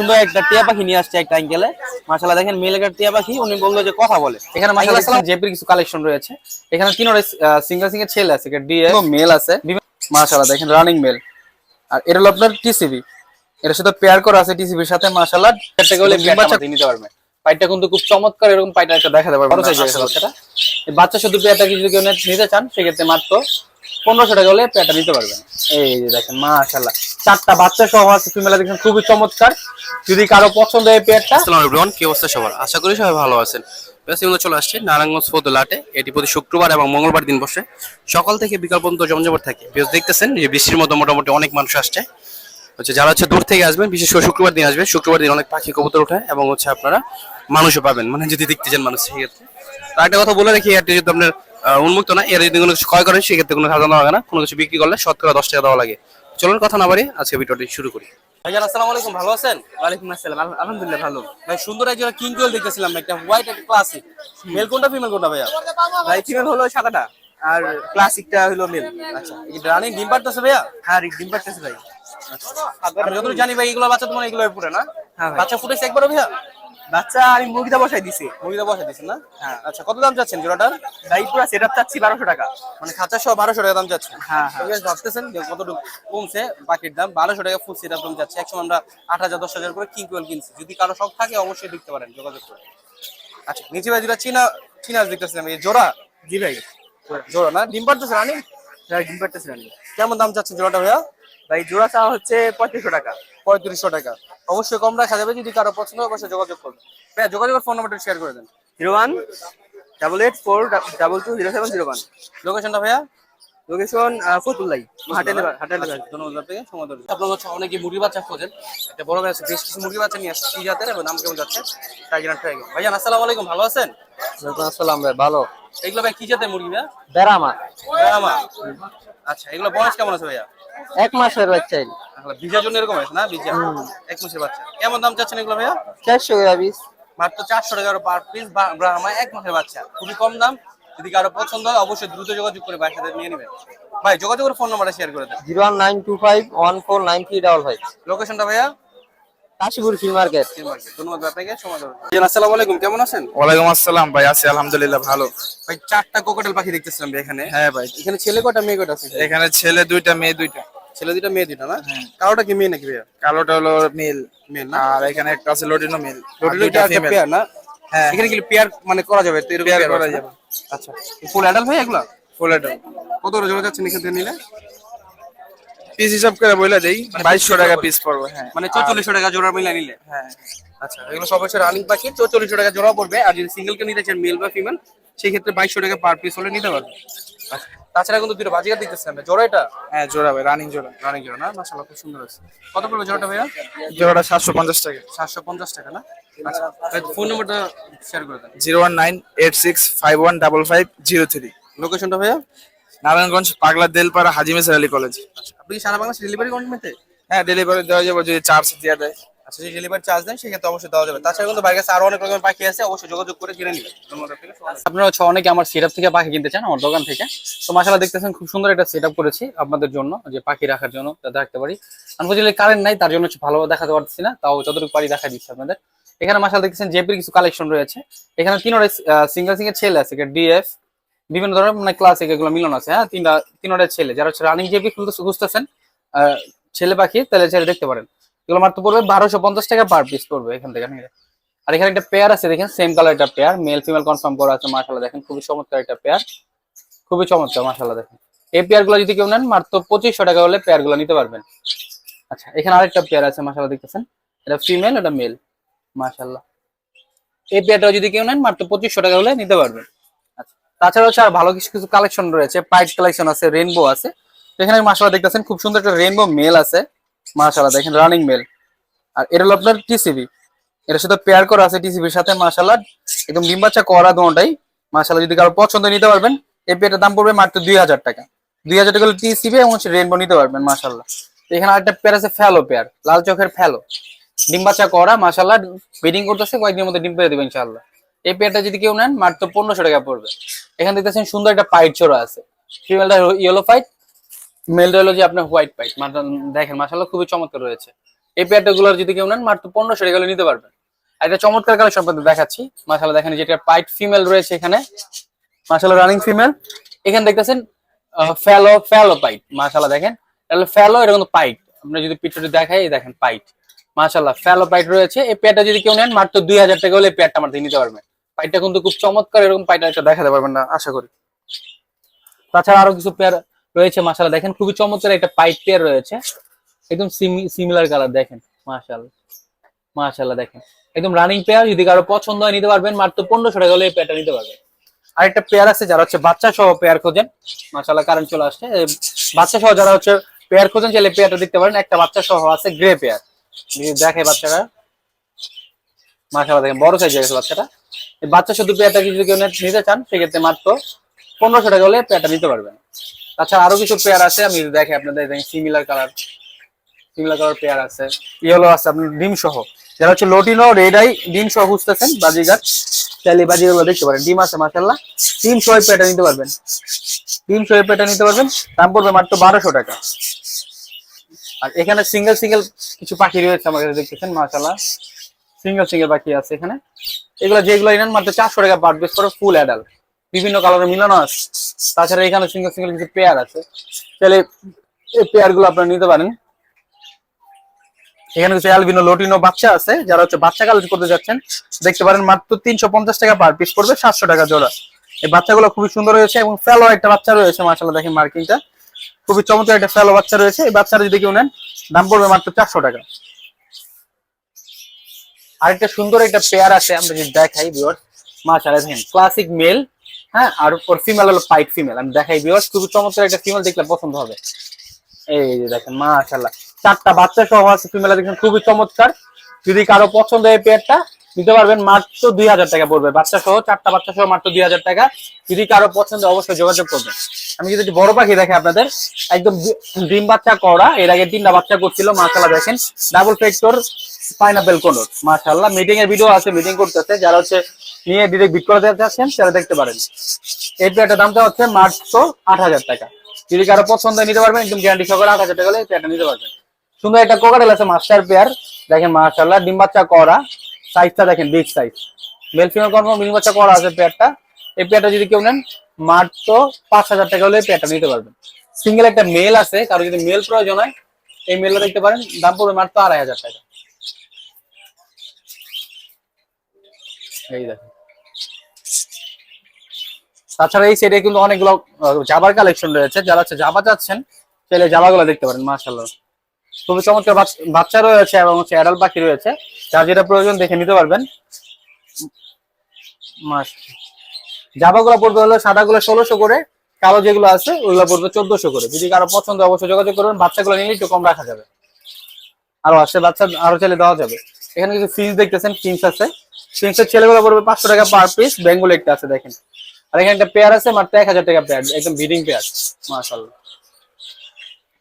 সুন্দর একটা টিয়া পাখি নিয়ে আসছে একটা অ্যাঙ্গেলে মাশাআল্লাহ দেখেন মেল একটা টিয়া পাখি উনি বলল যে কথা বলে। এখানে মাশাআল্লাহ জেপির কিছু কালেকশন রয়েছে। এখানে তিনটা সিঙ্গেল সিঙ্গেল ছেলে আছে ডিএ মেল আছে। মাশাআল্লাহ দেখেন রানিং মেল আর এটা হলো আপনার টিসিবি এর সাথে পেয়ার করা আছে টিসিবির সাথে মাশাআল্লাহ। একটা গেলে নিতে পারবে। পাইটা কিন্তু খুব চমৎকার এরকম পাইটা একটা দেখাতে পারবে বাচ্চা শুধু পেয়ারটা কিছু কেউ নিতে চান সেক্ষেত্রে মাত্র পনেরোশো টাকা হলে পেয়ারটা নিতে পারবেন। এই যে দেখেন, মাশাআল্লাহ। চারটা বাচ্চা সহ আছে ফিমেলা দেখেন, খুবই চমৎকার। যদি কারও পছন্দ হয় আলাইকুম কি অবস্থা সবার? আশা করি সবাই ভালো আছেন। চলে আসছে নারায়ণগঞ্জ ফতুলাটে এটি প্রতি শুক্রবার এবং মঙ্গলবার দিন বসে। সকাল থেকে বিকাল পর্যন্ত থাকে। দেখতেছেন যে বৃষ্টির মতো মোটামুটি অনেক মানুষ আসছে। হচ্ছে যারা হচ্ছে দূর থেকে আসবেন, বিশেষ করে শুক্রবার দিন আসবেন শুক্রবার দিন অনেক পাখি কবুতর ওঠে এবং হচ্ছে আপনারা মানুষও পাবেন। মানে যদি দেখতে চান মানুষ সেক্ষেত্রে আর একটা কথা বলে রাখি, এটি যদি আপনার উন্মুক্ত না এর যদি কোনো কিছু ক্রয় করেন সেক্ষেত্রে কোনো খাজা দেওয়া লাগে না। কোনো কিছু বিক্রি করলে শতকরা দশ টাকা দেওয়া লাগে। চলুন কথা না বাড়ি আজকে ভিডিওটি শুরু করি। ভাইজান আসসালামু আলাইকুম। ভালো আছেন? ওয়ালাইকুম আসসালাম। আলহামদুলিল্লাহ ভালো। ভাই সুন্দর একজন কিং কোয়েল দেখতেছিলাম একটা হোয়াইট একটা ক্লাসিক মেল কোনটা ফিমেল কোনটা ভাইয়া? ভাই ফিমেল হলো সাদাটা আর ক্লাসিকটা হলো মেল আচ্ছা এই রানিং ডিম পারতেছে ভাইয়া? হ্যাঁ ডিম পারতেছে ভাই। আমি যতটুকু জানি ভাই এগুলো বাচ্চা তোমার এগুলো পুরে না? হ্যাঁ বাচ্চা ফুটেছে একবারও ভাইয়া? বাচ্চা আমি মুরগিটা বসাই দিছি। মুরগিটা বসা দিচ্ছেন না? হ্যাঁ। আচ্ছা কত দাম চাচ্ছেন জোড়াটার ভাই পুরো সেট আপ চাচ্ছি বারোশো টাকা। মানে খাঁচা সহ বারোশো টাকা দাম চাচ্ছেন। হ্যাঁ, হ্যাঁ। তো ভাবতেছেন যে কতটুকু কমছে পাখির দাম? বারোশো টাকা ফুল সেটা দাম যাচ্ছে একসময় আমরা আট হাজার দশ হাজার করে কিং কোয়েল কিনছি। যদি কারও শখ থাকে অবশ্যই দেখতে পারেন যোগাযোগ করে আচ্ছা নিচে ভাই যেটা চীনা চীনা দেখতেছিলাম এই জোড়া? জি ভাই। জোড়া না? ডিম পারতেছে রানিং? ভাই ডিম পারতেছে রানি। কেমন দাম চাচ্ছেন জোড়াটা ভাইয়া? ভাই জোড়া চাওয়া হচ্ছে পঁয়ত্রিশশো টাকা। পঁয়ত্রিশশো টাকা। অবশ্যই কম রাখা যাবে যদি কারও পছন্দ হয় অবশ্যই যোগাযোগ করবেন ভাইয়া যোগাযোগের ফোন নাম্বারটা শেয়ার করে দেন। Zero one double eight four double two zero seven zero one লোকেশনটা ভাইয়া? লোকেশন ফতুল্লাই হাটেলে হাটেলে আচ্ছা, ধন্যবাদ আপনাকে সময় আপনার হচ্ছে অনেকে মুরগি বাচ্চা খোঁজেন। একটা বড় ভাই আছে বেশ কিছু মুরগি বাচ্চা নিয়ে আসছে কি জাতের এবং নাম কেমন যাচ্ছে টাইগার টাইগার ভাইজান আসসালামু আলাইকুম ভালো আছেন? আসসালাম ভাই ভালো। এগুলো ভাই কি জাতের মুরগি ভাইয়া? বেড়ামা। ব্রাহ্মা আচ্ছা এগুলো বয়স কেমন আছে ভাইয়া? এক মাসের বাচ্চা আসলে জন্য এরকম আছে না? ভিজা এক মাসের বাচ্চা। কেমন দাম চাচ্ছেন এগুলো ভাইয়া? চারশো টাকা পিস। মাত্র চারশো টাকা পার পিস ব্রাহ্মা এক মাসের বাচ্চা। খুবই কম দাম। যদি কারও পছন্দ হয় অবশ্যই দ্রুত যোগাযোগ করে সাথে নিয়ে নেবেন। ভাই যোগাযোগের ফোন নাম্বারটা শেয়ার করে দেন। Zero one nine two five one four nine three double five. লোকেশনটা ভাইয়া? কাশীপুর ফ্রি মার্কেট ধন্যবাদ আপনাকে সময় আসসালামু আলাইকুম কেমন আছেন? ওয়ালাইকুম আসসালাম ভাই আছি আলহামদুলিল্লাহ ভালো। ভাই চারটা কোকোটেল পাখি দেখতেছিলাম এখানে। হ্যাঁ ভাই। এখানে ছেলে কটা মেয়ে কটা আছে? এখানে ছেলে দুইটা মেয়ে দুইটা। ছেলে দুটা মেয়ে দুটা না? কারোটা কি মেয়ে নাকি ভাইয়া? কালোটা হলো মেল। না? আর এখানে একটা আছে লটিনো মেল। রোটিলো একটা পেয়ার না? হ্যাঁ। এখানে কি পেয়ার মানে করা যাবে? তো পেয়ার করা যাবে। আচ্ছা। ফুল অ্যাডাল্ট ভাই এগুলা? ফুল এটা কত করে জোড়া যাচ্ছে এখান থেকে নিলে? পিস হিসাব করে বলে দেই বাইশশো টাকা পিস পড়বে হ্যাঁ। মানে চৌচল্লিশশো টাকা জোড়া মিলে নিলে। হ্যাঁ। আচ্ছা এগুলো সব হচ্ছে রানিং পাখি চৌচল্লিশশো টাকা জোড়া পড়বে। আর যদি সিঙ্গেল কে নিতে চান মেল বা ফিমেল সেই ক্ষেত্রে বাইশশো টাকা পার পিস হলে নিতে পারবে। আচ্ছা, তাছাড়া কিন্তু দুটো বাজিকার দিতেছে আমরা। জোড়া এটা? হ্যাঁ জোড়া ভাই রানিং জোড়া। রানিং জোড়া না? মাসাল্লাহ খুব সুন্দর আছে কত পড়বে জোড়াটা ভাইয়া? জোড়াটা সাতশো পঞ্চাশ টাকা। সাতশো পঞ্চাশ টাকা না? আচ্ছা ফোন নাম্বারটা শেয়ার করে দেন। Zero one nine eight six five one double five zero three. লোকেশনটা ভাইয়া? নারায়ণগঞ্জ পাগলা দেলপাড়া হাজি মেসার আলী কলেজ আচ্ছা আপনি কি সারা বাংলাদেশ ডেলিভারি করেন মেতে হ্যাঁ ডেলিভারি দেওয়া যাবে যদি চার্জ দেওয়া দেয়। আচ্ছা যদি ডেলিভারি চার্জ দেন সেক্ষেত্রে অবশ্যই দেওয়া যাবে। তাছাড়া কিন্তু বাইরে কাছে আরও অনেক রকমের পাখি আছে অবশ্যই যোগাযোগ করে কিনে নিবেন। ধন্যবাদ আপনারা হচ্ছে অনেকে আমার সেটআপ থেকে পাখি কিনতে চান আমার দোকান থেকে। তো মাশাআল্লাহ দেখতেছেন খুব সুন্দর একটা সেটআপ করেছি আপনাদের জন্য যে পাখি রাখার জন্য যাতে রাখতে পারি। আনফর্চুনেটলি কারেন্ট নাই তার জন্য হচ্ছে ভালোভাবে দেখাতে পারছি না তাও যতটুকু পারি দেখা দিচ্ছি আপনাদের। এখানে মাশাআল্লাহ দেখতেছেন জেপির কিছু কালেকশন রয়েছে। এখানে তিনটা সিঙ্গেল সিঙ্গেল ছেলে আছে ডিএফ বিভিন্ন ধরনের মানে ক্লাসিক এগুলো মিলন আছে হ্যাঁ? তিনটা তিনটা ছেলে, যারা হচ্ছে রানিং জেপি খুলতে খুঁজতেছেন ছেলে পাখি, তাহলে ছেলে দেখতে পারেন। এগুলো মাত্র পড়বে বারোশো পঞ্চাশ টাকা পার পিস পড়বে এখান থেকে আর এখানে একটা পেয়ার আছে, দেখেন সেম কালার একটা পেয়ার মেল ফিমেল কনফার্ম করা আছে মাশাল্লাহ দেখেন, খুবই চমৎকার একটা পেয়ার খুবই চমৎকার মাশাল্লাহ দেখেন। এই পেয়ারগুলো যদি কেউ নেন, মাত্র পঁচিশশো টাকা হলে পেয়ারগুলো নিতে পারবেন। আচ্ছা এখানে আরেকটা পেয়ার আছে মাশাল্লাহ দেখতেছেন? এটা ফিমেল এটা মেল মাশাল্লাহ এই পেয়ারটা যদি কেউ নেন, মাত্র পঁচিশশো টাকা হলে নিতে পারবেন। তাছাড়া হচ্ছে আর ভালো কিছু কিছু কালেকশন রয়েছে। পাইট কালেকশন আছে রেনবো আছে। এখানে মাশাল্লাহ দেখতেছেন, খুব সুন্দর একটা রেনবো মেল আছে। মাশাল্লাহ দেখেন রানিং মেল আর এটা হলো আপনার টিসিবি এটার সাথে পেয়ার করা আছে টিসিবির সাথে মাশাল্লাহ একদম ডিম বাচ্চা করা দুটাই। মাশাল্লাহ যদি কারও পছন্দ নিতে পারবেন এই পেয়ারটার দাম পড়বে মাত্র দুই হাজার টাকা। দুই হাজার টাকা টিসিবি এবং রেনবো নিতে পারবেন মাশাল্লাহ তো এখানে আরেকটা পেয়ার আছে ফ্যালো পেয়ার লাল চোখের ফ্যালো ডিম বাচ্চা করা মাশাল্লাহ ব্রিডিং করতেছে, কয়েকদিনের মধ্যে ডিম পেয়ে দেবে ইনশাল্লাহ এই পেয়ারটা যদি কেউ নেন, মাত্র পনেরোশো টাকা পড়বে। এখানে দেখতেছেন সুন্দর একটা পাইট চোরা আছে। ফিমেলটা ইয়েলো পাইট মেলটা হলো যে আপনার হোয়াইট পাইট। দেখেন মাশাল্লাহ খুবই চমৎকার রয়েছে। এই পেয়ারটা গুলোর যদি কেউ নেন, মাত্র পনেরোশো টাকা নিতে পারবেন। একটা চমৎকার কালেকশন আপনাদের দেখাচ্ছি। মাসালা দেখেন যেটা পাইট ফিমেল রয়েছে এখানে। মাসালা রানিং ফিমেল এখানে দেখতেছেন ফ্যালো ফ্যালো পাইট। মাসালা দেখেন, তাহলে ফ্যালো কিন্তু পাইট। আমরা যদি পিছনে দেখাই দেখেন পাইট। মাসাল্লাহ ফ্যালো পাইট রয়েছে। এই পেয়ারটা যদি কেউ নেন, মাত্র দুই হাজার টাকা হলে এই পেয়ারটা আমার নিতে পারবেন। পাইটটা কিন্তু খুব চমৎকার এরকম পাইট একটা দেখাতে পারবেন না, আশা করি। তাছাড়া আরও কিছু পেয়ার রয়েছে মাসাল্লাহ দেখেন, খুবই চমৎকার একটা পাইট পেয়ার রয়েছে। একদম সিমিলার কালার দেখেন। মাশাল্লাহ মাশাল্লাহ দেখেন। একদম রানিং পেয়ার যদি কারও পছন্দ হয়, নিতে পারবেন। মাত্র পনেরোশো টাকা হলে এই পেয়ারটা নিতে পারবেন। আরেকটা পেয়ার আছে, যারা হচ্ছে বাচ্চা সহ পেয়ার খোঁজেন। মাশাল্লাহ কারেন্ট চলে আসছে। বাচ্চা সহ যারা হচ্ছে পেয়ার খোঁজেন, চাইলে পেয়ারটা দেখতে পারেন। একটা বাচ্চা সহ আছে গ্রে পেয়ার দেখে বাচ্চাটা মাশাল্লাহ দেখেন, বড় সাইজ আছে বাচ্চাটা। এই বাচ্চা শুধু পেয়ারটা যদি কেউ নিতে চান, সেক্ষেত্রে মাত্র পনেরোশো টাকা হলে পেয়ারটা নিতে পারবেন। তাছাড়া আরও কিছু পেয়ার আছে, আমি দেখে আপনাদের similar colour similar colour pair আছে। ইয়েলো আছে, আপনি ডিম সহ। যারা হচ্ছে লোটিনো রেড আই ডিম সহ খুঁজতেছেন বাজিগার চাইলে বাজিগুলো দেখতে পারেন। ডিম আছে মাসাল্লাহ ডিম সহ পেটা নিতে পারবেন। ডিম সহ পেটা নিতে পারবেন। দাম পড়বে মাত্র বারোশো টাকা। আর এখানে সিঙ্গেল সিঙ্গেল কিছু পাখি রয়েছে আমার কাছে দেখতেছেন মাসাল্লাহ সিঙ্গেল সিঙ্গেল পাখি আছে এখানে। এগুলো যেগুলো নেন মাত্র চারশো টাকা পার পিস করে ফুল অ্যাডাল বিভিন্ন কালারের মিলানো আছে। তাছাড়া এখানে সিঙ্গেল সিঙ্গেল কিছু পেয়ার আছে। তাহলে এই পেয়ারগুলো আপনারা নিতে পারেন। এখানে কিছু অ্যালবিনো লোটিনো বাচ্চা আছে, যারা হচ্ছে বাচ্চা কালেক্ট করতে যাচ্ছেন, দেখতে পারেন মাত্র তিনশো পঞ্চাশ টাকা পার পিস পড়বে সাতশো টাকা জোড়া। এই বাচ্চাগুলো খুবই সুন্দর হয়েছে এবং ফেলো একটা বাচ্চা রয়েছে মাসাল্লাহ দেখেন মার্কিংটা খুবই চমৎকার একটা ফেলো বাচ্চা রয়েছে। এই বাচ্চারা যদি কেউ নেন, দাম পড়বে মাত্র চারশো টাকা। আরেকটা সুন্দর একটা পেয়ার আছে, আমরা যদি দেখাই বিওর মাশাআল্লাহ দেখেন ক্লাসিক মেল হ্যাঁ আর ওর ফিমেল হলো পাইট ফিমেল আমি দেখাই বিওর খুবই চমৎকার একটা ফিমেল দেখলে পছন্দ হবে। এই যে দেখেন, মাশাআল্লাহ, চারটা বাচ্চা সহ আছে ফিমেল দেখেন, খুবই চমৎকার। যদি কারও পছন্দ হয় পেয়ারটা নিতে পারবেন মাত্র দুই হাজার টাকা পড়বে। বাচ্চা সহ, চারটা বাচ্চা সহ মাত্র দুই হাজার টাকা। যদি কারও পছন্দ অবশ্যই যোগাযোগ করবেন। আমি যদি বড় পাখি দেখে আপনাদের। একদম ডিম বাচ্চা করা এর আগে তিনটা বাচ্চা করছিল, মাশাআল্লাহ দেখেন। ডাবল ফ্যাক্টর পাইনাপেল কোনোর মাশাআল্লাহ। মিটিং এর ভিডিও আছে মিটিং করতেছে। যারা হচ্ছে নিয়ে ডিরেক্ট বিট করে দিতে চাচ্ছেন, তারা দেখতে পারেন। এই পেয়ারটার দামটা হচ্ছে মাত্র আট হাজার টাকা। যদি কারও পছন্দ নিতে পারবেন, একদম গ্যারান্টি সহকারে আট হাজার টাকা হলে নিতে পারবেন। সুন্দর একটা কোকাটেল আছে মাস্টার পেয়ার দেখেন, মাশাআল্লাহ, ডিম বাচ্চা করা সাইজটা দেখেন বিগ সাইজ মেল কর্ম ডিম বাচ্চা করা আছে পেয়ারটা এই পেয়ারটা যদি কেউ নেন মাত্র পাঁচ হাজার টাকা হলে পেয়ারটা নিতে পারবেন। সিঙ্গেল একটা মেল আছে, কারও যদি মেল প্রয়োজন হয়, এই মেলটা দেখতে পারেন, দাম পড়বে মাত্র আড়াই হাজার টাকা। এই দেখেন। তাছাড়া এই সেটে কিন্তু অনেকগুলো জাবার কালেকশন রয়েছে। যারা হচ্ছে জাবা চাচ্ছেন, চাইলে জাবাগুলো দেখতে পারেন মার্শাল্লাহ খুবই চমৎকার বাচ- বাচ্চা রয়েছে এবং হচ্ছে অ্যাডাল পাখি রয়েছে। যার যেটা প্রয়োজন দেখে নিতে পারবেন। জাবাগুলো পড়বে হলো সাদাগুলো ষোলোশো করে, কালো যেগুলো আছে ওইগুলো পড়বে চোদ্দশো করে। যদি কারও পছন্দ অবশ্যই যোগাযোগ করবেন বাচ্চাগুলো নিলে একটু কম রাখা যাবে। আরও আসছে বাচ্চা, আরও চাইলে দেওয়া যাবে। এখানে কিছু ফিন্স দেখতেছেন ফিন্স আছে। ফিন্সের ছেলেগুলো পড়বে পাঁচশো টাকা পার পিস বেঙ্গল একটা আছে দেখেন। আর এখানে একটা পেয়ার আছে, মাত্র এক হাজার টাকা পেয়ার একদম বিডিং পেয়ার মাশাল্লাহ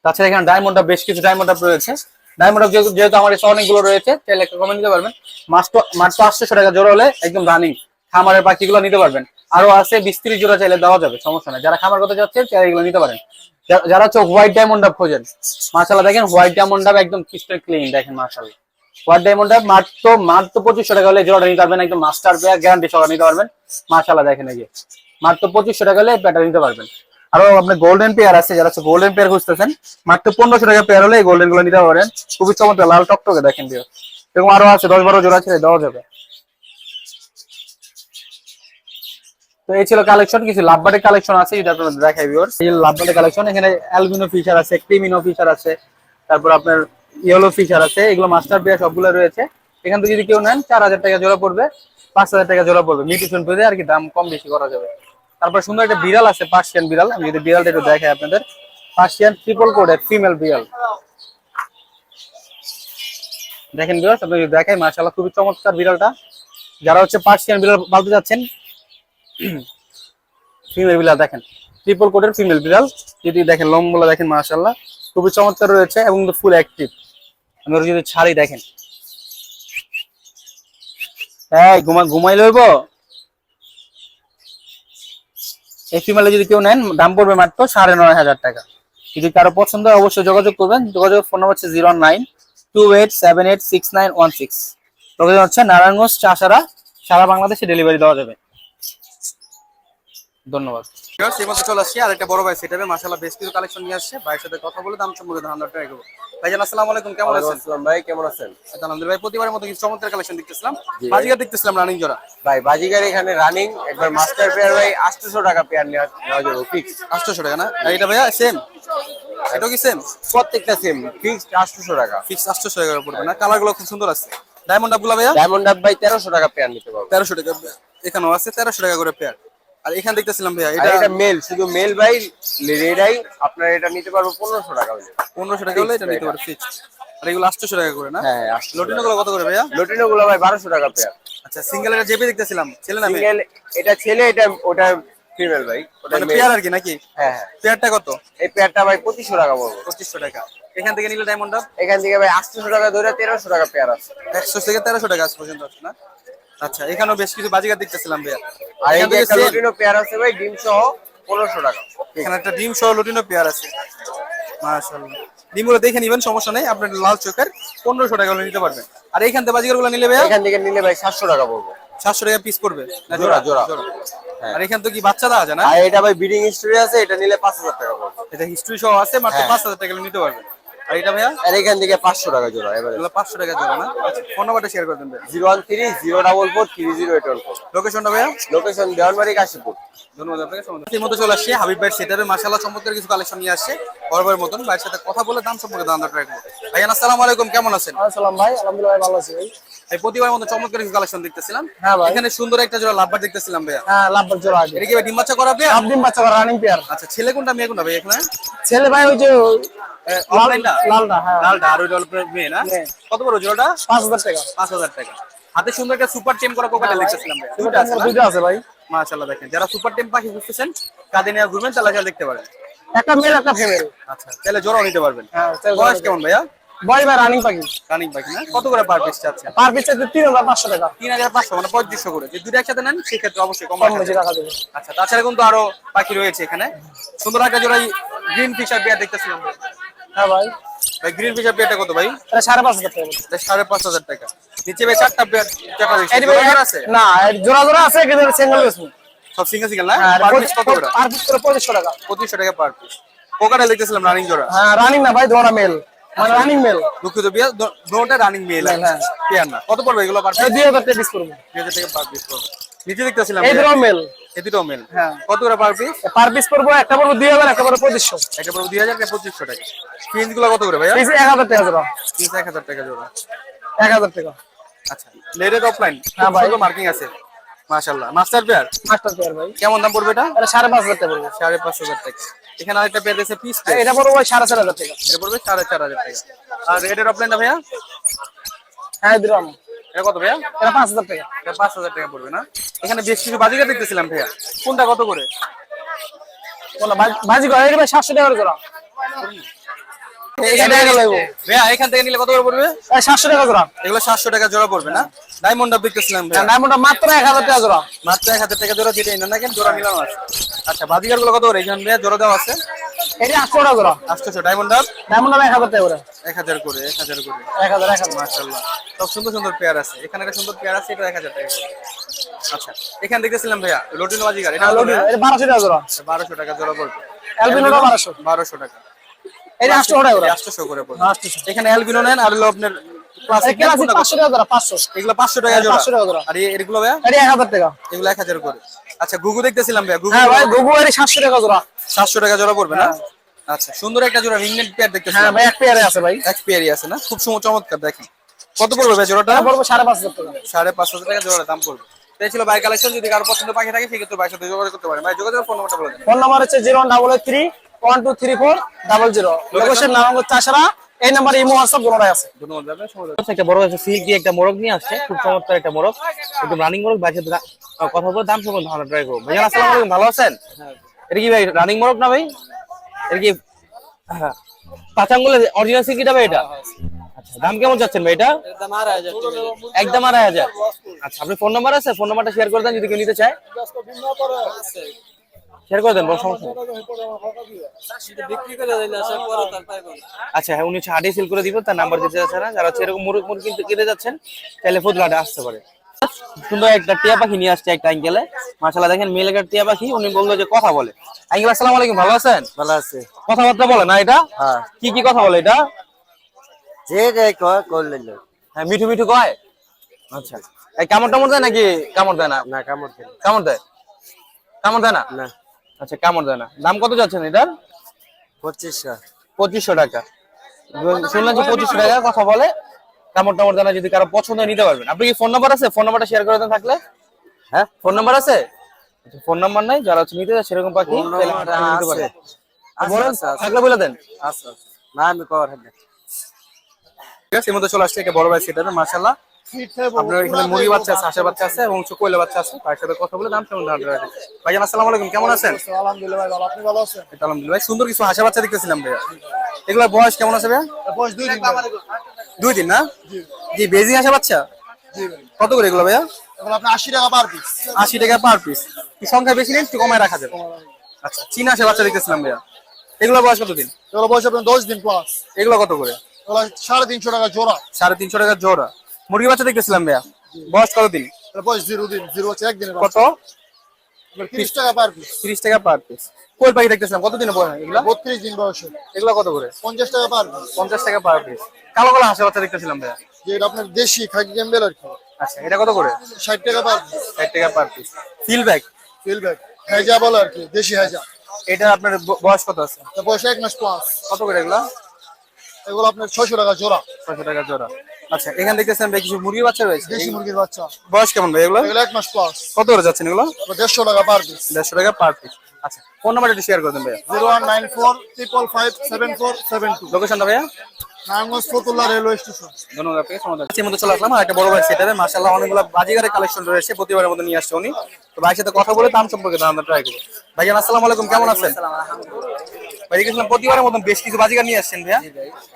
তাছাড়া এখানে ডায়মন্ড বেশ কিছু ডায়মন্ড রয়েছে। ডায়মন্ড যেহেতু আমার কাছে অনেকগুলো রয়েছে চাইলে একটা কমেন্ট দিতে পারবেন। মাত্র মাত্র আটশোশো টাকা জোর হলে একদম রানিং খামারের পাখিগুলো নিতে পারবেন। আরও আছে বিশ ত্রিশ জোড়া চাইলে দেওয়া যাবে, সমস্যা নেই। যারা খামার করতে তারা এগুলো নিতে পারেন। যারা হচ্ছে হোয়াইট ডায়মন্ড ডাব খোঁজেন মাশাল্লাহ দেখেন হোয়াইট ডায়মন্ড ডাব একদম ক্রিস্টাল ক্লিন দেখেন মাশাল্লাহ হোয়াইট ডায়মন্ড মাত্র মাত্র পঁচিশশো টাকা হলে জোড়াটা নিতে পারবেন, একদম মাস্টার পেয়ার গ্যারান্টি সহকারে নিতে পারবেন। মাশাল্লাহ দেখেন এই যে, মাত্র পঁচিশশো টাকা হলে প্যাটা নিতে পারবেন। আরও আপনার গোল্ডেন পেয়ার আছে, যারা হচ্ছে গোল্ডেন পেয়ার খুঁজতেছেন, মাত্র পনেরোশো টাকা পেয়ার হলে গোল্ডেনগুলো নিতে পারেন খুবই চমৎকার, লাল টকটকে দেখেন এরকম আরও আছে, দশ বারো জোড়া ছেড়ে দেওয়া যাবে। তো এই ছিল কালেকশন কিছু লাভবাটের কালেকশন আছে যেটা আপনাদের দেখাই ভিউয়ার্স এই লাভবাটের কালেকশন এখানে অ্যালবিনো ফিচার আছে ক্রিমিনো ফিচার আছে, তারপর আপনার ইয়েলো ফিশার আছে, এগুলো মাস্টার পেয়ার সবগুলো রয়েছে। এখান থেকে যদি কেউ নেন, চার হাজার টাকা জোড়া পড়বে, পাঁচ হাজার টাকা জোড়া পড়বে। মিউটেশন পেতে আর কি দাম কম বেশি করা যাবে। তারপর সুন্দর একটা বিড়াল আছে পার্সিয়ান বিড়াল। আমি যদি বিড়ালটা একটু দেখাই আপনাদের। পার্সিয়ান ট্রিপল কোডের ফিমেল বিড়াল। দেখেন বিড়াল যদি দেখাই, মাশাআল্লাহ, খুবই চমৎকার বিড়ালটা। যারা হচ্ছে পার্সিয়ান বিড়াল পালতে যাচ্ছেন ফিমেল বিড়াল দেখেন। ট্রিপল কোটের ফিমেল বিড়াল যদি দেখেন লম্বলা দেখেন, মাশাআল্লাহ। খুবই চমৎকার রয়েছে এবং ফুল অ্যাক্টিভ আমি ওর যদি ছাড়ি, দেখেন। হ্যাঁ ঘুমা ঘুমাই লইব? এই ফিমেলে যদি কেউ নেন, দাম পড়বে মাত্র সাড়ে নয় হাজার টাকা। যদি কারও পছন্দ হয়, অবশ্যই যোগাযোগ করবেন। যোগাযোগ ফোন নাম্বার হচ্ছে zero nine two eight seven eight six nine one six. Location হচ্ছে নারায়ণগঞ্জ, চাষারা। সারা বাংলাদেশে ডেলিভারি দেওয়া যাবে। ধন্যবাদ। মতো চলে আসছি আর একটা বড় ভাই সেটাবে বেশ কিছু কালেকশন নিয়ে আসছে। ভাইয়ের সাথে কথা বলে দাম সম্পর্কে ধারণা ট্রাই করব। ভাইজান আসসালামু আলাইকুম কেমন আছেন? আসসালাম ভাই কেমন আছেন? আলহামদুলিল্লাহ ভাই প্রতিবারের মতো কিছু চমৎকার কালেকশন দেখতেছিলাম। বাজিকার দেখতেছিলাম রানিং জোড়া। ভাই বাজিগার এখানে রানিং একবার মাস্টার পেয়ার ভাই আটশোশো টাকা পেয়ার নেওয়া নেওয়া যাবে ফিক্স আটশোশো টাকা না? আর এটা ভাইয়া সেম কি সেম প্রত্যেকটা সেম টাকা। ফিক্স টাকা করে পড়বে না? কালারগুলো খুব সুন্দর আছে। ডায়মন্ড আপগুলো ভাইয়া? ডায়মন্ড আপ ভাই তেরোশো টাকা পেয়ার নিতে পারব। তেরোশো টাকা এখানেও আছে তেরোশো টাকা করে পেয়ার আর এখানে দেখতেছিলাম ভাইয়া এটা এটা মেল শুধু মেল ভাই রেডাই আপনার এটা নিতে পারব পনেরোশো টাকা হলে। পনেরোশো টাকা হলে এটা নিতে পারে ফিক্স আর এগুলো আটশোশো টাকা করে না? হ্যাঁ লটিনো গুলো কত করে ভাইয়া? লটিনো গুলো ভাই বারোশো টাকা পেয়ার আচ্ছা সিঙ্গেল এটা জেপি দেখতেছিলাম ছেলে না সিঙ্গেল এটা ছেলে এটা ওটা ফিমেল ভাই। ওটা মানে পেয়ার আর কি নাকি? হ্যাঁ হ্যাঁ। পেয়ারটা কত? এই পেয়ারটা ভাই পঁচিশশো টাকা পড়ব পঁচিশশো টাকা। এখান থেকে নিলে ডায়মন্ড এখান থেকে ভাই আটশোশো টাকা ধরে তেরোশো টাকা পেয়ার আছে। একশো থেকে তেরোশো টাকা আজ পর্যন্ত আছে না? আচ্ছা এখানেও বেশ কিছু বাজিকার দেখতেছিলাম ভাইয়া। আর এই যে একটা same। লটিনো পেয়ার আছে ভাই ডিম সহ পনেরোশো টাকা। এখানে একটা ডিম সহ লুটিনো পেয়ার আছে। মাশাআল্লাহ। ডিমগুলো দেখে নিবেন সমস্যা নেই আপনার লাল চোখের পনেরোশো টাকা হলে নিতে পারবেন। আর এইখান থেকে বাজিকারগুলো নিলে ভাইয়া? এখান থেকে নিলে ভাই সাতশো টাকা পড়ব। সাতশো টাকা পিস করবে। জোড়া, জোড়া। হ্যাঁ। আর এখান তো কি বাচ্চা দেওয়া যায় না? আর এটা ভাই বিডিং হিস্টরি আছে এটা নিলে পাঁচ হাজার টাকা পড়বে। এটা হিস্ট্রি সহ আছে মাত্র হ্যাঁ। পাঁচ হাজার টাকা নিতে পারবেন। আর এটা ভাইয়া? আর এখান থেকে পাঁচশো টাকা জোড়া এবারে। পাঁচশো টাকা জোড়া না? আচ্ছা ফোন নাম্বারটা শেয়ার করে দেন zero one three zero double four three zero eight one four. লোকেশনটা ভাইয়া? লোকেশন দেওয়ানবাড়ি কাশীপুর। ধন্যবাদ আপনাকে এই মতো চলে আসছে হাবিব ভাই সেটারে মাশাআল্লাহ চমৎকার কিছু কালেকশন নিয়ে আসছে। বরাবরের মতন। ভাইয়ের সাথে কথা বলে দাম সম্পর্কে দাম ট্রাই করব ভাইয়া আসসালামু আলাইকুম কেমন আছেন? আসসালাম ভাই আলহামদুলিল্লাহ ভালো আছি ভাই। প্রতিবার মতো চমৎকার কিছু কালেকশন দেখতেছিলাম। হ্যাঁ ভাই। এখানে সুন্দর একটা জোড়া লাভবার দেখতেছিলাম ভাইয়া। হ্যাঁ লাভবার জোড়া আছে। এটা কি ডিম বাচ্চা করা ডিম বাচ্চা করা রানিং পেয়ার আচ্ছা ছেলে কোনটা মেয়ে কোনটা ভাই এখানে? ছেলে ভাই ওই যে অনলাইনটা লালটা হ্যাঁ। লালটা আর হলো মেয়ে না? কত বড় জোড়াটা? পাঁচ হাজার টাকা। পাঁচ হাজার টাকা। হাতে সুন্দর একটা সুপার টেম করা কোকাটা দেখতেছিলাম ভাই দুটো আছে ভাই। মাশাআল্লাহ দেখেন। যারা সুপার টেম পাখি খুঁজতেছেন কাঁদে নিয়ে ঘুরবেন তাহলে দেখতে পারেন। একটা মেল একটা ফিমেল আচ্ছা তাহলে জোড়াও নিতে পারবেন। হ্যাঁ বয়স কেমন ভাইয়া? বয় ভাই রানিং পাখি। রানিং পাখি না? কত করে পার পিস চাচ্ছেন? পার পিছে তিন হাজার পাঁচশো টাকা। তিন হাজার পাঁচশো মানে পঁয়ত্রিশশো করে। যদি দুটো একসাথে নেন সেক্ষেত্রে অবশ্যই কম রাখা বেশি যাবে। রাখা যাবে। আচ্ছা তাছাড়া কিন্তু আরও পাখি রয়েছে এখানে। সুন্দর একটা জোড়াই গ্রিন ফিশার বিয়ার দেখতেছিলাম হ্যাঁ ভাই। ভাই গ্রিন ফিশার বিয়ারটা কত ভাই? সাড়ে পাঁচ হাজার টাকা। সাড়ে পাঁচ হাজার টাকা। নিচে ভাই চারটা বিয়ার আছে? না জোড়া জোড়া আছে কিন্তু সিঙ্গেল সব সিঙ্গেল সিঙ্গেল না? হ্যাঁ পার পিস কত করে? পার পিস করে পঁচিশশো টাকা। পঁচিশশো টাকা পার পিস কোকাটা দেখতেছিলাম রানিং জোড়া। হ্যাঁ রানিং না ভাই জোড়া মেল মানে রানিং মেল দুঃখিত দুটোটা রানিং মেল হ্যাঁ। পেয়ার না। কত পড়বে এগুলো পার পিস টাকা পিস টাকা পার পিস পড়বে। নিচে দেখতেছিলাম এই দুটো মেল এই দুটো মেল হ্যাঁ। কত করে পার পিস পার পিস একটা পড়ব দুই হাজার একটা পড়ব পঁচিশশো। এটা পড়বে দুই হাজার টাকা পঁচিশশো টাকা। ফিন্সগুলো কত করে ভাইয়া? পিস এক হাজার টাকা জোড়া। এক হাজার টাকা জোড়া। এক হাজার টাকা আচ্ছা লেডের অফলাইন হ্যাঁ ভাই। মার্কিং আছে। মাশাআল্লাহ। মাস্টার পেয়ার মাস্টার পেয়ার ভাই। কেমন দাম পড়বে এটা? এটা সাড়ে পাঁচ হাজার টাকা পড়ব। সাড়ে পাঁচ হাজার টাকা। এখানে আরেকটা পেয়ার দিয়েছে পিস এটা পড়ব ভাই সাড়ে চার হাজার টাকা। এটা পড়বে সাড়ে চার হাজার টাকা। আর রেডের অফলাইনটা ভাইয়া? হ্যাঁ দিলাম এটা কত ভাইয়া? এটা পাঁচ হাজার টাকা। এটা পাঁচ হাজার টাকা পড়বে না? এখানে বেশ কিছু বাজিকা দেখতেছিলাম ভাইয়া। কোনটা কত করে? বলো বাজি- করে এটা ভাই সাতশো টাকার জোড়া। এখানে থেকে নিলে কত করে পড়বে? সাতশো টাকা জোড়া এগুলো সাতশো টাকা জোড়া পড়বে না? ডায়মন্ড আপ দেখতেছিলাম ভাইয়া। ডায়মন্ডটা মাত্র এক হাজার টাকা জোড়া। মাত্র এক হাজার টাকা জোড়া যেটা না কেন জোড়া মিলানো আছে আচ্ছা বাজিকারগুলো কত করে? এখানে ভাইয়া জোড়া দেওয়া আছে। এটা আটশো টাকা জোড়া। আটশোশো ডায়মন্ড ডায়মন্ডটা এক হাজার টাকা করে। এক হাজার করে এক হাজার করে। এক হাজার এক হাজার। মাশাআল্লাহ। সব সুন্দর সুন্দর পেয়ার আছে। এখানে একটা সুন্দর পেয়ার আছে এটা এক হাজার টাকা আচ্ছা এখানে দেখতেছিলাম ভাইয়া লটিনো বাজিকার এটা হ্যাঁ, বারোশো টাকা জোড়া। বারোশো টাকা জোড়া পড়বে। বারোশো টাকা। এটা টাকা জোড়া আটশোশো করে পড়বে আটশোশো এখানে অ্যালবিনো নেন আর হলো আপনার ক্লাসিক এটা আছে পাঁচশো টাকা জোড়া পাঁচশো। এগুলো পাঁচশো টাকা জোড়া। 500 টাকা জোড়া। আর এগুলো এটা টাকা। এগুলো এক হাজার করে। আচ্ছা গুগু দেখতেছিলাম গুগু হ্যাঁ ভাই গুগু এর সাতশো টাকা জোড়া। সাতশো টাকা জোড়া পড়বে না? আচ্ছা সুন্দর একটা জোড়া রিংনেট পেয়ার হ্যাঁ ভাই এক পেয়ারে আছে ভাই। এক পেয়ারই আছে না? খুব সুন্দর চমৎকার দেখেন। কত পড়বে ভাই জোড়াটা? এটা পড়ব সাড়ে পাঁচ হাজার টাকা। সাড়ে পাঁচ হাজার টাকা জোড়া দাম পড়বে। এই ছিল বাই কালেকশন যদি কারও পছন্দ পাখি থাকে সেক্ষেত্রে বাইর সাথে যোগাযোগ করতে পারেন। ভাই যোগাযোগের ফোন নাম্বারটা বলে দেন। ফোন নাম্বার হচ্ছে zero double eight three one two three four double zero location Chashara এই নাম্বার ইমো হোয়াটসঅ্যাপ আছে। একটা বড় একটা সিল্ক দিয়ে একটা মোরগ নিয়ে আসছে। খুব চমৎকার একটা মোরগ। রানিং মোরগ বাইরে কথা বলে দাম ধারণা ট্রাই ভাইয়া আলাইকুম, ভালো আছেন? এটা কি ভাই রানিং মোরগ না ভাই? এটা কি অরিজিনাল সিল্কিটা ভাই এটা? আচ্ছা দাম কেমন যাচ্ছেন ভাই এটা? একদম আড়াই হাজার। আচ্ছা আপনি ফোন নাম্বার আছে? ফোন নাম্বারটা শেয়ার করে দেন, যদি কেউ নিতে চায়। শেয়ার করে দেন বড় সমস্যা আচ্ছা হ্যাঁ উনি হচ্ছে হাটে সেল করে দিবেন তার নাম্বার দিতে যাচ্ছে না। যারা হচ্ছে এরকম মুরগ মুরগ কিনতে কিনে যাচ্ছেন তাহলে ফুদলাটে আসতে পারে। সুন্দর একটা টিয়া পাখি নিয়ে আসছে একটা আঙ্কেলে। মাশাআল্লাহ দেখেন মেল একটা টিয়া পাখি উনি বলল যে কথা বলে। আঙ্কেল আসসালামু আলাইকুম ভালো আছেন? ভালো আছে। কথাবার্তা বলে না এটা? হ্যাঁ। কি কি কথা বলে এটা? যে যে কয় করলেন হ্যাঁ মিঠু মিঠু কয়? আচ্ছা। এই কামড় টামড় দেয় নাকি? কামড় দেয় না? না কামড় দেন কামড় দেয়? কামড় দেয় না? না। আচ্ছা কেমন দেয় না দাম কত যাচ্ছেন এটার? পঁচিশশো। পঁচিশশো টাকা। শুনলেন যে পঁচিশশো টাকা কথা বলে। কামড় টামড় দেয় না যদি কারও পছন্দ নিতে পারবেন। আপনি কি ফোন নাম্বার আছে? ফোন নাম্বারটা শেয়ার করে দেন থাকলে। হ্যাঁ? ফোন নাম্বার আছে? ফোন নাম্বার নাই যারা হচ্ছে নিতে চায় সেরকম পাখি। বলেন। থাকলে বলে দেন। আচ্ছা না আমি ঠিক আছে এর মধ্যে চলে আসছে একটা বড় ভাই সেটা মাশাআল্লাহ। আপনার এখানে মুরগি বাচ্চা আছে হাঁসের বাচ্চা আছে এবং কোয়েলের বাচ্চা আছে? তার সাথে কথা বলে দাম কেমন ধারণা ভাইজান আসসালামু আলাইকুম কেমন আছেন? আলহামদুলিল্লাহ ভাই ভালো। আপনি ভালো আছেন? আলহামদুলিল্লাহ ভাই সুন্দর কিছু হাঁসের বাচ্চা দেখতেছিলাম ভাইয়া। এগুলোর বয়স কেমন আছে ভাইয়া? বয়স দুই দিন দুই দিন না? জি। বেজি হাঁসের বাচ্চা? কত করে এগুলো ভাইয়া? এখন আপনি আশি টাকা পার পিস আশি টাকা পার পিস কি সংখ্যা বেশি নেই একটু কমায় রাখা যাবে। আচ্ছা চীনা হাঁসের বাচ্চা দেখতেছিলাম ভাইয়া। এগুলোর বয়স কত দিন? এগুলো বয়স আপনার দশ দিন প্লাস এগুলো কত করে? এগুলো সাড়ে তিনশো টাকা জোড়া। সাড়ে তিনশো টাকা জোড়া। মুরগি বাচ্চা দেখতেছিলাম ভাইয়া। বয়স কত দিন বয়স জিরো দিন জিরো হচ্ছে একদিনের কত? তিরিশ টাকা পার পিস তিরিশ টাকা পার পিস কোয়েল পাখি দেখতেছিলাম? কত দিনে বয়স এগুলো? বত্রিশ দিন বয়সে। এগুলো কত করে? পঞ্চাশ টাকা পার পিস পঞ্চাশ টাকা পার পিস কালো কালো হাঁসের বাচ্চা দেখতেছিলাম ভাইয়া। যে এটা আপনার দেশি খাকি ক্যাম্বেল আর কি। আচ্ছা এটা কত করে? ষাট টাকা পার পিস ষাট টাকা per piece fill bag fill bag বলে আর কি দেশি এটা আপনার বয়স কত আছে? বয়স এক মাস কত করে এগুলো? এগুলো আপনার ছয়শো টাকা জোড়া। ছয়শো টাকা জোড়া। আচ্ছা এখানে দেখতেছেন ভাই কিছু মুরগি বাচ্চা রয়েছে? দেশি মুরগির বাচ্চা। বয়স কেমন ভাই এগুলো? এগুলো এক মাস প্লাস কত করে যাচ্ছেন এগুলো? দেড়শো টাকা পার পিস দেড়শো টাকা পার পিস আচ্ছা ফোন নাম্বার একটু শেয়ার করে দেন ভাইয়া। Zero one nine four triple five seven four seven two. লোকেশনটা ভাইয়া? নারায়ণগঞ্জ ফতুল্লা রেলওয়ে স্টেশন ধন্যবাদ আপনাকে সমাধান। এর মধ্যে চলে আসলাম আর একটা বড় ভাই সেটারে মাশাআল্লাহ অনেকগুলো বাজিগারের কালেকশন রয়েছে প্রতিবারের মধ্যে নিয়ে আসছে উনি। তো ভাইয়ের সাথে কথা বলে দাম সম্পর্কে ট্রাই করব। ভাইজান আসসালামু আলাইকুম কেমন আছেন? ভাই দেখেছিলাম প্রতিবারের মতন বেশ কিছু বাজিগার নিয়ে আসছেন ভাইয়া।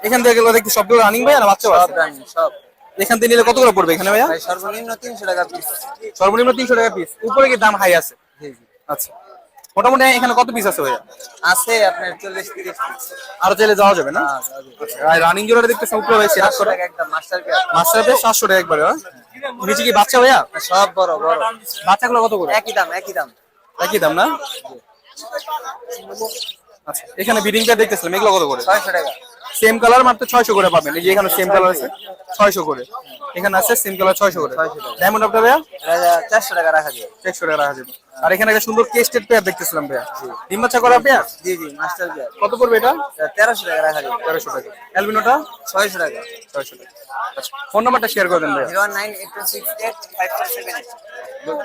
এখান থেকে গেলে দেখছি সবগুলো রানিং ভাইয়া না বাচ্চা আছে সব এখান থেকে নিলে কত করে পড়বে এখানে ভাইয়া? সর্বনিম্ন তিনশো টাকা পিস সর্বনিম্ন তিনশো টাকা পিস উপরে কি দাম হাই আছে? আচ্ছা। মোটামুটি এখানে কত পিস আছে ভাইয়া? আছে আপনার চল্লিশ তিরিশ আরও চাইলে যাওয়া যাবে না? আর রানিং জোড়া দেখতেছেন উপরে ভাই সেরা করে একটা মাস্টার পেয়ার মাস্টার সাতশো টাকা একবারে হ্যাঁ? নিচে কি বাচ্চা ভাইয়া? সব বড় বড়। বাচ্চাগুলো কত করে? একই দাম একই দাম। একই দাম না? আচ্ছা এখানে বিডিং প্যাড দেখতেছিলাম এগুলো কত করে? সেম কালার মাত্র 600 করে পাবেন। এই যে এখানে সেম কালার আছে 600 করে। এখানে আছে সেম কালার 600 করে। ডায়মন্ড আপনার ভাইয়া? 400 টাকা রাখা যাবে টাকা আর এখানে একটা সুন্দর কেস্টেড পেয়ার দেখতেছিলাম ভাইয়া। ডিম বাচ্চা করা পেয়ার জি জি মাস্টার পেয়ার কত পড়বে এটা? 1300 টাকা রাখা যাবে তেরোশো টাকা। অ্যালবিনোটা? 600 টাকা। 600 টাকা। আচ্ছা, ফোন নাম্বারটা শেয়ার করে দেন ভাইয়া। 098268547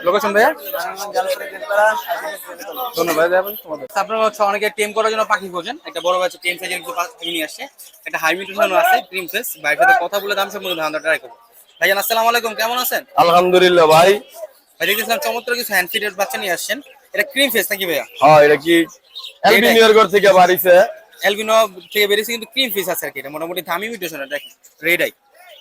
লোকেশন ভাইয়া? ধন্যবাদ আপনারা হচ্ছে অনেকে টেম করার জন্য পাখি খোঁজেন। একটা বড় বাচ্চা টেম সাইজের কিছু পাখি নিয়ে আসছে। একটা হাইমিটেশনও আছে ক্রিম ফেস বাইরের সাথে কথা বলে দাম সম্পর্কে ধারণা ট্রাই করব। ভাইজান আসসালামু আলাইকুম কেমন আছেন? আলহামদুলিল্লাহ ভাই। ভাই দেখতেছিলাম চমৎকার কিছু হ্যান্ড বাচ্চা নিয়ে আসছেন। এটা ক্রিম ফেস নাকি ভাইয়া? হ্যাঁ এটা কি অ্যালবিনিয়ার ঘর থেকে বাড়িছে। এলবিনো থেকে বেরিয়েছে কিন্তু ক্রিম ফেস আছে আর কি। এটা মোটামুটি দামি মিউটেশন দেখেন। রেড আই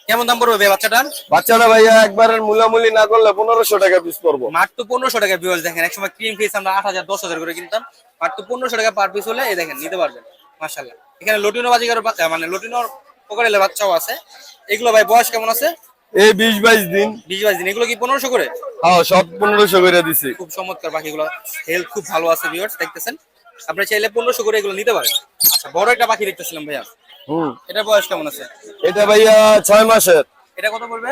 কেমন দাম পড়বে বাচ্চাটার? বাচ্চাটা ভাইয়া একবারের মূলামূলি না করলে পনেরোশো টাকা পিস পড়ব। মাত্র পনেরোশো টাকা ভিউয়ার্স দেখেন একসময় ক্রিম ফেস আমরা আট হাজার দশ হাজার করে কিনতাম। মাত্র পনেরোশো টাকা পার পিস হলে এই দেখেন নিতে পারবেন। মাশাল্লাহ এখানে লটিনো বাজিকার মানে লটিনোর পকেটেলে বাচ্চাও আছে। এগুলো ভাই বয়স কেমন আছে? এই বিশ বাইশ দিন। বিশ বাইশ দিন। এগুলো কি পনেরোশো করে? হ্যাঁ সব পনেরোশো করে দিছি। খুব চমৎকার পাখিগুলো। হেলথ খুব ভালো আছে ভিউয়ার্স দেখতেছেন? আপনি চাইলে পনেরোশো করে এগুলো নিতে পারেন। আচ্ছা বড় একটা পাখি দেখতেছিলাম ভাইয়া। হুম। এটার বয়স কেমন আছে? এটা ভাইয়া ছয় মাসের। এটা কত পড়বে?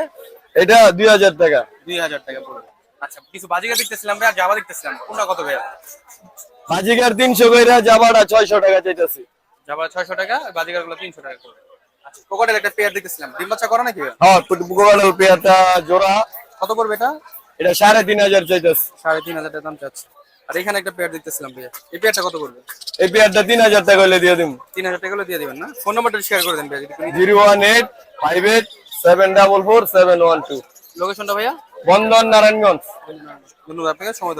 এটা দুই হাজার টাকা। দুই হাজার টাকা পড়বে। আচ্ছা কিছু বাজিকা দেখতেছিলাম ভাইয়া জাবা দেখতেছিলাম। কোনটা কত ভাইয়া? বাজিকার তিনশো করে যাবাটা ছয়শো টাকা চাইতেছি। জাবা ছয়শো টাকা বাজিকারগুলো তিনশো টাকা পড়বে। আচ্ছা কোকাটেল একটা পেয়ার দেখতেছিলাম। ডিম বাচ্চা করা নাকি হ্যাঁ পেয়ারটা জোড়া। কত পড়বে এটা? এটা সাড়ে তিন হাজার চাইতেছি। সাড়ে তিন হাজার টাকা দাম চাচ্ছে। আর এখানে একটা পেয়ার দেখতেছিলাম ভাইয়া। এই পেয়ারটা কত পড়বে? এই পেয়ারটা তিন হাজার টাকা হলে দিয়ে দিন তিন হাজার টাকা হলে দিয়ে দিবেন না? ফোন নাম্বারটা শেয়ার করে দেন ভাইয়া zero one eight five eight seven double four seven one two. লোকেশনটা ভাইয়া? বন্ধন নারায়ণগঞ্জ। ধন্যবাদ আপনাকে সময়।